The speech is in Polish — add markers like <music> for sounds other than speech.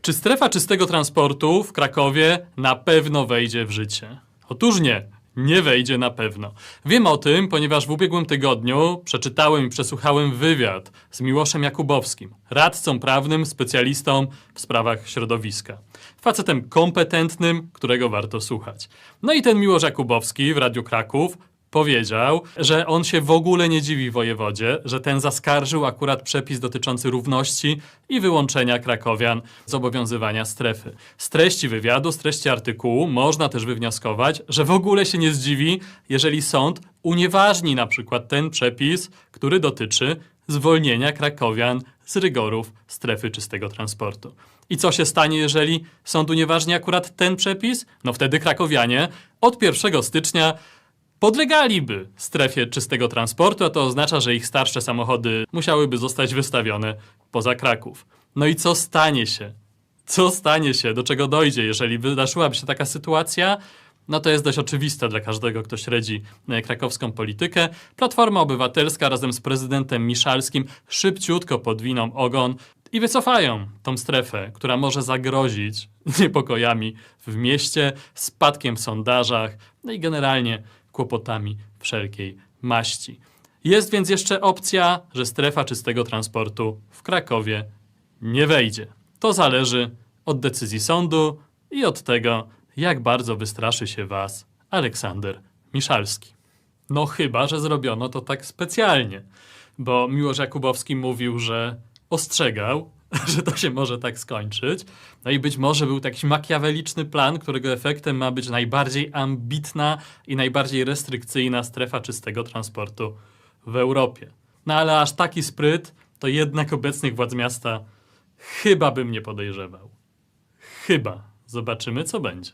Czy strefa czystego transportu w Krakowie na pewno wejdzie w życie? Otóż nie. Nie wejdzie na pewno. Wiem o tym, ponieważ w ubiegłym tygodniu przeczytałem i przesłuchałem wywiad z Miłoszem Jakubowskim, radcą prawnym, specjalistą w sprawach środowiska. Facetem kompetentnym, którego warto słuchać. No i ten Miłosz Jakubowski w Radiu Kraków powiedział, że on się w ogóle nie dziwi wojewodzie, że ten zaskarżył akurat przepis dotyczący równości i wyłączenia krakowian z obowiązywania strefy. Z treści wywiadu, z treści artykułu można też wywnioskować, że w ogóle się nie zdziwi, jeżeli sąd unieważni na przykład ten przepis, który dotyczy zwolnienia krakowian z rygorów strefy czystego transportu. I co się stanie, jeżeli sąd unieważni akurat ten przepis? No wtedy krakowianie od 1 stycznia podlegaliby strefie czystego transportu, a to oznacza, że ich starsze samochody musiałyby zostać wystawione poza Kraków. No i co stanie się? Co stanie się? Do czego dojdzie, jeżeli wydarzyłaby się taka sytuacja? No to jest dość oczywiste dla każdego, kto śledzi e, krakowską politykę. Platforma Obywatelska razem z prezydentem Miszalskim szybciutko podwiną ogon i wycofają tą strefę, która może zagrozić <laughs> niepokojami w mieście, spadkiem w sondażach, no i generalnie kłopotami wszelkiej maści. Jest więc jeszcze opcja, że strefa czystego transportu w Krakowie nie wejdzie. To zależy od decyzji sądu i od tego, jak bardzo wystraszy się Was Aleksander Miszalski. No chyba, że zrobiono to tak specjalnie, bo Miłosz Jakubowski mówił, że ostrzegał, <laughs> że to się może tak skończyć. No i być może był taki makiaweliczny plan, którego efektem ma być najbardziej ambitna i najbardziej restrykcyjna strefa czystego transportu w Europie. No ale aż taki spryt, to jednak obecnych władz miasta chyba bym nie podejrzewał. Chyba. Zobaczymy, co będzie.